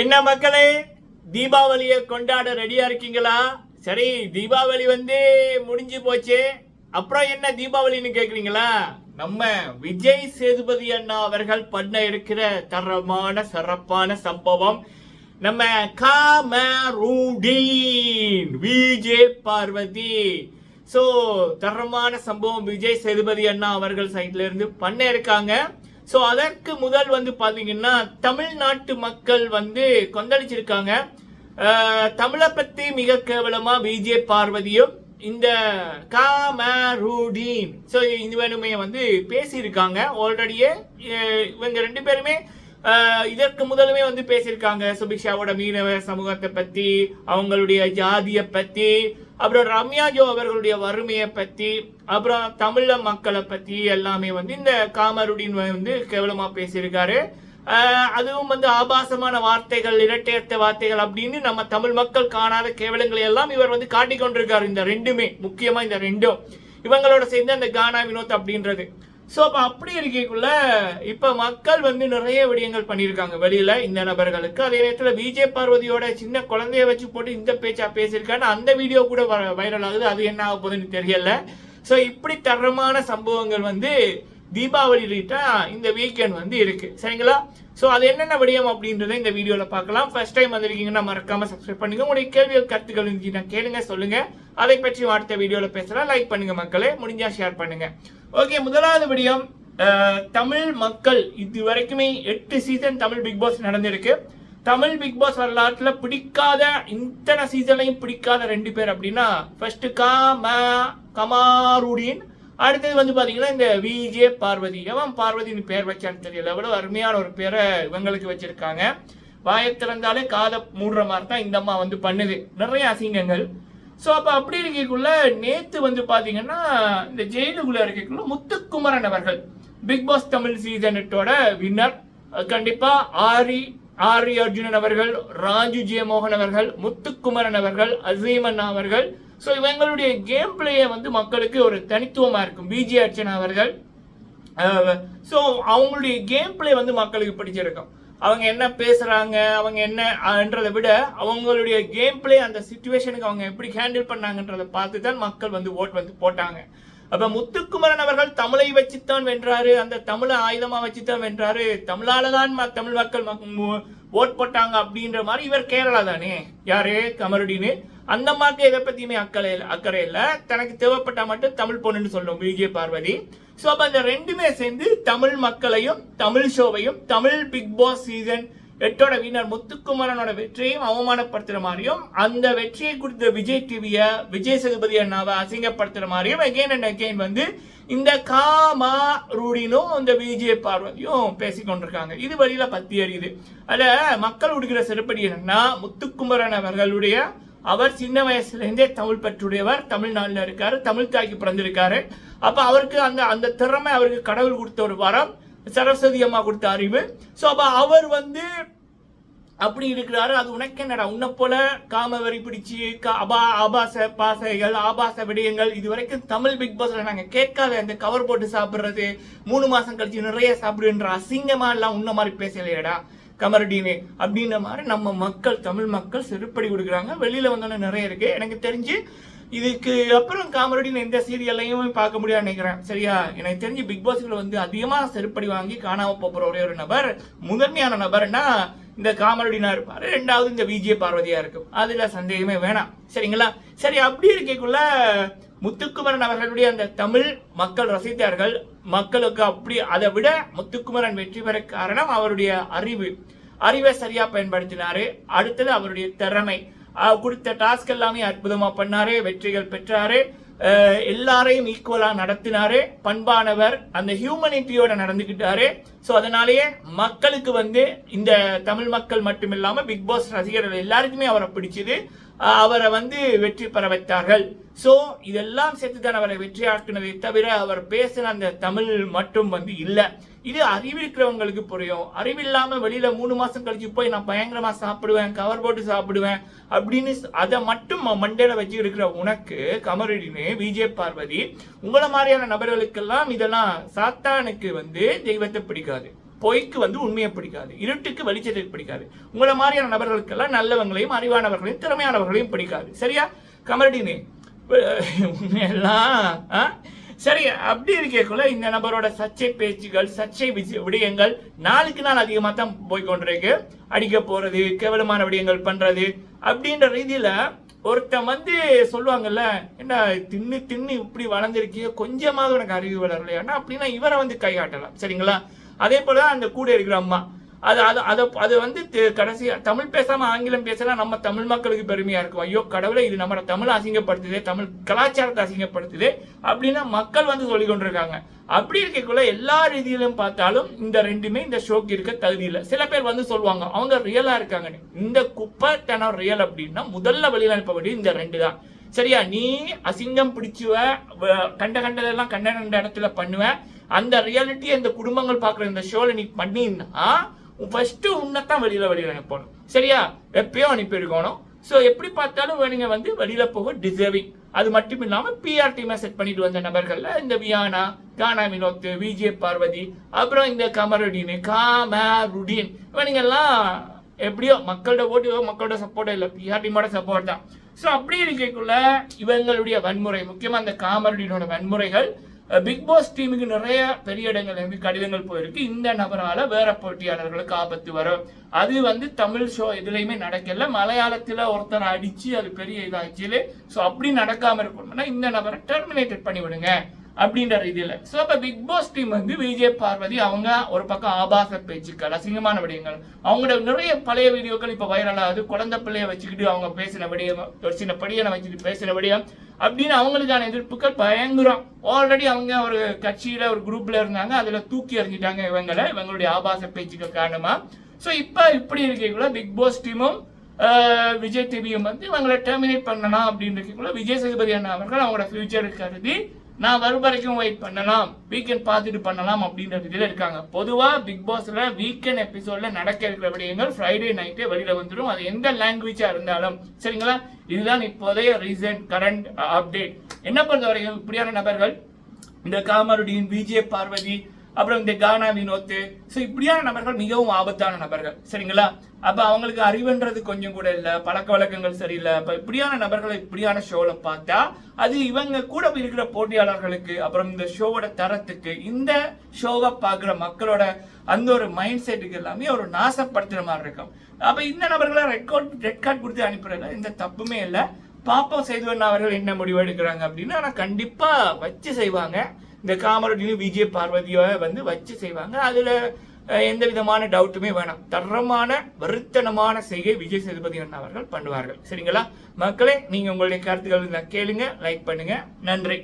என்ன மக்களே தீபாவளியை கொண்டாட ரெடியா இருக்கீங்களா? சரி தீபாவளி வந்து முடிஞ்சு போச்சு. அப்புறம் என்ன தீபாவளின்னு கேக்குறீங்களா? நம்ம விஜய் சேதுபதி அண்ணா அவர்கள் பண்ண இருக்கிற தரமான சிறப்பான சம்பவம் நம்ம காமரூடீன் விஜய் பார்வதி. ஸோ தரமான சம்பவம் விஜய் சேதுபதி அண்ணா அவர்கள் சைட்ல இருந்து பண்ண இருக்காங்க. ஸோ அதற்கு முதல் வந்து பார்த்தீங்கன்னா தமிழ்நாட்டு மக்கள் வந்து கொந்தளிச்சிருக்காங்க. தமிழை பற்றி மிக கேவலமாக விஜே பார்வதியும் இந்த காமரூடீன் ஸோ இவனுமே வந்து பேசியிருக்காங்க. ஆல்ரெடியே இவங்க ரெண்டு பேருமே இதற்கு முதலுமே வந்து பேசியிருக்காங்க சுபிக்ஷாவோட மீனவ சமூகத்தை பத்தி அவங்களுடைய ஜாதியை பத்தி அப்புறம் ரம்யா ஜோ அவர்களுடைய வறுமையை பத்தி அப்புறம் தமிழ மக்களை பத்தி எல்லாமே வந்து இந்த காமருடின் வந்து கேவலமா பேசியிருக்காரு. அதுவும் வந்து ஆபாசமான வார்த்தைகள் இரட்டையர்த்த வார்த்தைகள் அப்படின்னு நம்ம தமிழ் மக்கள் காணாத கேவலங்களை எல்லாம் இவர் வந்து காட்டிக்கொண்டிருக்காரு. இந்த ரெண்டுமே முக்கியமா இந்த ரெண்டும். இவங்களோட சேர்ந்து அந்த கானா வினோத் அப்படின்றது. ஸோ அப்போ அப்படி இருக்கக்குள்ள இப்போ மக்கள் வந்து நிறைய விடயங்கள் பண்ணியிருக்காங்க. வெளியில் இந்த நபர்களுக்கு. அதே நேரத்தில் விஜய் பார்வதியோட சின்ன குழந்தைய வச்சு போட்டு இந்த பேச்சா பேசியிருக்கான்னு அந்த வீடியோ கூட வைரல் ஆகுது. அது என்ன ஆக போகுதுன்னு தெரியல. ஸோ இப்படி தரமான சம்பவங்கள் வந்து தீபாவளி ரிலேட்டாக இந்த வீக்கெண்ட் வந்து இருக்குது சரிங்களா? ஸோ அது என்னென்ன விடயம் அப்படின்றத இந்த வீடியோவில் பார்க்கலாம். ஃபர்ஸ்ட் டைம் வந்திருக்கீங்கன்னா மறக்காமல் சப்ஸ்கிரைப் பண்ணுங்கள் உங்களுடைய கேள்விகள் கருத்துக்கள் இருந்துச்சுன்னா கேளுங்க சொல்லுங்கள் அதை பற்றி அடுத்த வீடியோவில் பேசலாம். லைக் பண்ணுங்கள் மக்களே. முடிஞ்சால் ஷேர் பண்ணுங்கள் ஓகே முதலாவது விடயம் தமிழ் மக்கள் இது வரைக்குமே எட்டு சீசன் தமிழ் பிக் பாஸ் நடந்திருக்கு. தமிழ் பிக் பாஸ் வரலாற்றில் பிடிக்காத இத்தனை சீசன்லையும் பிடிக்காத ரெண்டு பேர் அப்படின்னா ஃபர்ஸ்ட் கா ம கமாருடீன் அடுத்தது வந்து பார்த்தீங்கன்னா இந்த விஜே பார்வதி. எவன் பார்வதின்னு பேர் வச்சான்னு தெரியல. எவ்வளோ அருமையான ஒரு பேரை இவங்களுக்கு வச்சிருக்காங்க. வாயை திறந்தாலே காதை மூடுற மாதிரி தான் இந்த அம்மா வந்து பண்ணுது. நிறைய அசிங்கங்கள். ஸோ அப்போ அப்படி இருக்கக்குள்ள நேற்று வந்து பார்த்தீங்கன்னா இந்த ஜெயிலுக்குள்ளே இருக்கக்குள்ள முத்துக்குமரன் அவர்கள் பிக் பாஸ் தமிழ் சீசன் எட்டோட வின்னர் கண்டிப்பாக ஆரி ஆரி அர்ஜுனன் அவர்கள் ராஜு ஜெயமோகன் அவர்கள் முத்துக்குமரன் அவர்கள் அசீமன் அவர்கள். ஸோ இவங்களுடைய கேம் பிளேயை வந்து மக்களுக்கு ஒரு தனித்துவமாக இருக்கும். பிஜி அர்ச்சனா அவர்கள். ஸோ அவங்களுடைய கேம் பிளே வந்து மக்களுக்கு பிடிச்சிருக்கும். அவங்க என்ன பேசுகிறாங்க அவங்க என்னன்றதை விட அவங்களுடைய கேம் பிளே அந்த சுச்சுவேஷனுக்கு அவங்க எப்படி ஹேண்டில் பண்ணாங்கன்றதை பார்த்து தான் மக்கள் வந்து ஓட் வந்து போட்டாங்க. அப்ப முத்துக்குமரன் அவர்கள் தமிழை வச்சுத்தான் வென்றாரு அந்த தமிழை ஆயுதமா வச்சுத்தான் வென்றாரு. தமிழால தான் தமிழ் மக்கள் ஓட் போட்டாங்க அப்படின்ற மாதிரி இவர் கேரளா தானே. யாரு? கமருடின்னு. அந்த மாதிரி எதை பத்தியுமே அக்கறை அக்கறை இல்ல. தனக்கு தேவைப்பட்டா மட்டும் தமிழ் பொண்ணுன்னு சொல்லும் விஜய் பார்வதி. ஸோ அப்ப அந்த ரெண்டுமே சேர்ந்து தமிழ் மக்களையும் தமிழ் ஷோவையும் தமிழ் பிக் பாஸ் சீசன் எட்டோட வீணர் முத்துக்குமரனோட வெற்றியையும் அவமானப்படுத்துற மாதிரியும் அந்த வெற்றியை கொடுத்த விஜய் டிவிய விஜய் சேதுபதி அண்ணாவை அசிங்கப்படுத்துற மாதிரியும் அகைன் அண்ட் அகைன் வந்து இந்த காமா ரூடினும் இந்த விஜய் பார்வதியும் பேசிக்கொண்டிருக்காங்க இது வழியில பத்தி அறியுது அதில் மக்கள் உடுக்கிற சிறப்படி என்னன்னா முத்துக்குமரன் அவர்களுடைய அவர் சின்ன வயசுல இருந்தே தமிழ் பற்றுடையவர் தமிழ்நாட்டில் இருக்காரு தமிழ் தாய்க்கு பிறந்திருக்காரு. அப்போ அவருக்கு அந்த அந்த திறமை அவருக்கு கடவுள் கொடுத்த ஒரு வரம் சரஸ்வதி அம்மா கொடுத்த அறிவு. ஸோ அப்போ அவர் வந்து அப்படி இருக்கிறாரு. அது உனக்கு என்னடா உன்னை போல காமவரி பிடிச்சி அபா ஆபாச பாசைகள் ஆபாச விடயங்கள் இது வரைக்கும் தமிழ் பிக் பாஸ்ல நாங்க கேட்காத இந்த கவர் போட்டு சாப்பிடுறது மூணு மாசம் கழிச்சு நிறைய சாப்பிடுன்ற அசிங்கமா எல்லாம் உன்ன மாதிரி பேசலையடா கமரடினே அப்படின்ற மாதிரி நம்ம மக்கள் தமிழ் மக்கள் செருப்படி கொடுக்குறாங்க. வெளியில வந்தோன்னே நிறைய இருக்கு. எனக்கு தெரிஞ்சு இதுக்கு அப்புறம் காமரடின்னு எந்த சீரியல்லையும் பார்க்க முடியாது நினைக்கிறேன். சரியா? எனக்கு தெரிஞ்சு பிக் பாஸ்ல வந்து அதிகமாக செருப்படி வாங்கி காணாம போற ஒரே ஒரு நபர் முதன்மையான நபர்னா இந்த காமரடினா இருப்பாரு. ரெண்டாவது இந்த விஜய பார்வதியா இருக்கும். அதுல சந்தேகமே வேணாம். சரிங்களா? சரி அப்படி இருக்கக்குள்ள முத்துக்குமரன் அவர்களுடைய அந்த தமிழ் மக்கள் ரசித்தார்கள். மக்களுக்கு அப்படி அதை விட முத்துக்குமரன் வெற்றி பெற காரணம் அவருடைய அறிவு. அறிவை சரியா பயன்படுத்தினாரு. அடுத்தது அவருடைய திறமை. கொடுத்த டாஸ்க் எல்லாமே அற்புதமாக பண்ணாரு வெற்றிகள் பெற்றாரு. எல்லாரையும் ஈக்குவலாக நடத்தினாரு. பண்பானவர் அந்த ஹியூமனிட்டியோட நடந்துக்கிட்டாரு ஸோ அதனாலேயே மக்களுக்கு வந்து இந்த தமிழ் மக்கள் மட்டும் இல்லாமல் பிக் பாஸ் ரசிகர்கள் எல்லாருக்குமே அவரை பிடிச்சது. அவரை வந்து வெற்றி பெற வைத்தார்கள். ஸோ இதெல்லாம் சேர்த்து தான் அவரை வெற்றியாக்குனதை தவிர அவர் பேசின அந்த தமிழ் மட்டும் வந்து இல்லை. இது அறிவிருக்கிறவங்களுக்கு புரியும். அறிவில்லாமல் வெளியில் மூணு மாதம் கழிச்சு போய் நான் பயங்கரமாக சாப்பிடுவேன் கவர் போட்டு சாப்பிடுவேன் அப்படின்னு அதை மட்டும் மண்டையில் வச்சு இருக்கிற உனக்கு கமரடினு விஜய் பார்வதி உங்களை மாதிரியான நபர்களுக்கெல்லாம் இதெல்லாம் சாத்தானுக்கு வந்து தெய்வத்தை பிடிக்காது. பொய்க்கு வந்து உண்மையை பிடிக்காது. இருட்டுக்கு வெளிச்சத்தை பிடிக்காது. உங்களை மாதிரியான நபர்களுக்கெல்லாம் நல்லவங்களையும் அறிவானவர்களையும் திறமையானவர்களையும் பிடிக்காது. சரியா? கமரடினே உண்மையெல்லாம் சரி அப்படி இருக்கக்குள்ள இந்த நபரோட சர்ச்சை பேச்சுகள் சர்ச்சை விடயங்கள் நாளுக்கு நாள் அதிகமாக தான் போய் கொண்டிருக்கு. அடிக்க போறது கேவலமான விடயங்கள் பண்றது அப்படின்ற ரீதியில ஒருத்தன் வந்து சொல்லுவாங்கல்ல என்ன தின்னு தின்னு இப்படி வளர்ந்துருக்கிய கொஞ்சமாவது உனக்கு அறிவு வளரலையானா அப்படின்னா இவரை வந்து கைகாட்டலாம் சரிங்களா? அதே போல தான் அந்த கூட இருக்கிற அம்மா. அது அது அதை அது வந்து கடைசி தமிழ் பேசாமல் ஆங்கிலம் பேசினா நம்ம தமிழ் மக்களுக்கு பெருமையாக இருக்கும். ஐயோ கடவுளை இது நம்ம தமிழ் அசிங்கப்படுத்துது தமிழ் கலாச்சாரத்தை அசிங்கப்படுத்துது அப்படின்னா மக்கள் வந்து சொல்லி கொண்டிருக்காங்க. அப்படி இருக்கக்குள்ள எல்லா ரீதியிலும் பார்த்தாலும் இந்த ரெண்டுமே இந்த ஷோக்கு இருக்க தகுதி இல்லை. சில பேர் வந்து சொல்லுவாங்க அவங்க ரியலாக இருக்காங்கன்னு இந்த குப்பைத்தனம் ரியல் அப்படின்னா முதல்ல வெளியில அனுப்ப இந்த ரெண்டு தான். சரியா? நீ அசிங்கம் பிடிச்சுவ வ- கண்ட கண்டதெல்லாம் கண்ட கண்ட இடத்துல பண்ணுவேன் அந்த ரியாலிட்டியை இந்த குடும்பங்கள் பார்க்குற இந்த ஷோல நீ பண்ணினா ஃபர்ஸ்ட் உன்னைத்தான் வெளியில வெளியில் அனுப்பணும் சரியா? எப்பயோ அனுப்பியிருக்கணும். ஸோ எப்படி பார்த்தாலும் நீங்க வந்து வெளியில் போக டிசர்விங் அது மட்டும் இல்லாம பிஆர் டீமை செட் பண்ணிட்டு வந்த நபர்கள்ல இந்த வியானா கானா வினோத் விஜே பார்வதி அப்புறம் இந்த கமருடீன் காமருடீன். இவனுங்கெல்லாம் எப்படியோ மக்களோட ஓட்டு மக்களோட சப்போர்ட் இல்லை. பிஆர் டீமோட சப்போர்ட் தான். ஸோ அப்படி இருக்கக்குள்ள இவங்களுடைய வன்முறை முக்கியமாக அந்த காமருடீனோட வன்முறைகள் பிக் பாஸ் டீமுக்கு நிறைய பெரிய இடங்கள் இருந்து கடிதங்கள் போயிருக்கு. இந்த நபரால வேற போட்டியாளர்களுக்கு ஆபத்து வரும். அது வந்து தமிழ் ஷோ எதுலையுமே நடக்கல. மலையாளத்துல ஒருத்தர் அடிச்சு அது பெரிய இதாச்சு ஸோ அப்படி நடக்காம இருக்கணும்னா இந்த நபரை டெர்மினேட்டட் பண்ணி விடுங்க அப்படின்ற ரீதியில். ஸோ அப்போ பிக் பாஸ் டீம் வந்து விஜய் பார்வதி அவங்க ஒரு பக்கம் ஆபாச பேச்சுக்கள் அசிங்கமான விடயங்கள். அவங்களோட நிறைய பழைய வீடியோக்கள் இப்போ வைரல் ஆகுது. குழந்தை பிள்ளைய வச்சுக்கிட்டு அவங்க பேசின விடயம் ஒரு சின்ன படியனை வச்சுட்டு பேசின விடயம் அப்படின்னு அவங்களுக்கான எதிர்ப்புகள் பயங்கரம். ஆல்ரெடி அவங்க ஒரு கட்சியில் ஒரு குரூப்பில் இருந்தாங்க. அதில் தூக்கி எறிஞ்சிட்டாங்க இவங்களை இவங்களுடைய ஆபாச பேச்சுக்கள் காரணமாக ஸோ இப்போ இப்படி இருக்கக்குள்ள பிக் பாஸ் டீமும் விஜய் டிவியும் வந்து இவங்களை டெர்மினேட் பண்ணலாம் அப்படின்னு இருக்கக்குள்ள விஜய் சேதுபதி அண்ணா அவர்கள் அவங்களோட ஃபியூச்சர் கருதி நான் வரும் வரைக்கும் வெயிட் பண்ணலாம். வீக்கெண்ட் பார்த்துட்டு பண்ணலாம் அப்படின்ற இதில் இருக்காங்க. பொதுவாக பிக் பாஸில் வீக்கெண்ட் எபிசோடில் நடக்க இருக்கிற விடயங்கள் ஃப்ரைடே நைட்டே வெளியில வந்துடும் அது எந்த லாங்குவேஜாக இருந்தாலும். சரிங்களா? இதுதான் இப்போதைய ரீசன்ட் கரண்ட் அப்டேட் என்ன பொறுத்த வரைக்கும் இப்படியான நபர்கள்? இந்த காமருடின் விஜய் பார்வதி அப்புறம் இந்த கானா வினோத்து. ஸோ இப்படியான நபர்கள் மிகவும் ஆபத்தான நபர்கள். சரிங்களா? அப்போ அவங்களுக்கு அறிவுன்றது கொஞ்சம் கூட இல்லை பழக்க வழக்கங்கள் சரியில்லை. அப்போ இப்படியான நபர்களை இப்படியான ஷோவில் பார்த்தா அது இவங்க கூட இருக்கிற போட்டியாளர்களுக்கு அப்புறம் இந்த ஷோவோட தரத்துக்கு இந்த ஷோவை பார்க்குற மக்களோட அந்த ஒரு மைண்ட் செட்டுக்கு எல்லாமே ஒரு நாசப்படுத்துகிற மாதிரி இருக்கும். அப்போ இந்த நபர்களை ரெட் கார்ட் ரெட் கார்டு கொடுத்து அனுப்புறதுல எந்த தப்புமே இல்லை. பாப்பம் செய்துவன் அவர்கள் என்ன முடிவு எடுக்கிறாங்க அப்படின்னா ஆனால் கண்டிப்பாக வச்சு செய்வாங்க. இந்த காமரடியும் விஜய் பார்வதியோ வந்து வச்சு செய்வாங்க. அதுல எந்த விதமான டவுட்டுமே வேணாம். தரமான வருத்தனமான செய்கை விஜய் சேதுபதி அண்ணா அவர்கள் பண்ணுவார்கள். சரிங்களா? மக்களே நீங்க உங்களுடைய கருத்துக்கள் கேளுங்க லைக் பண்ணுங்க. நன்றி.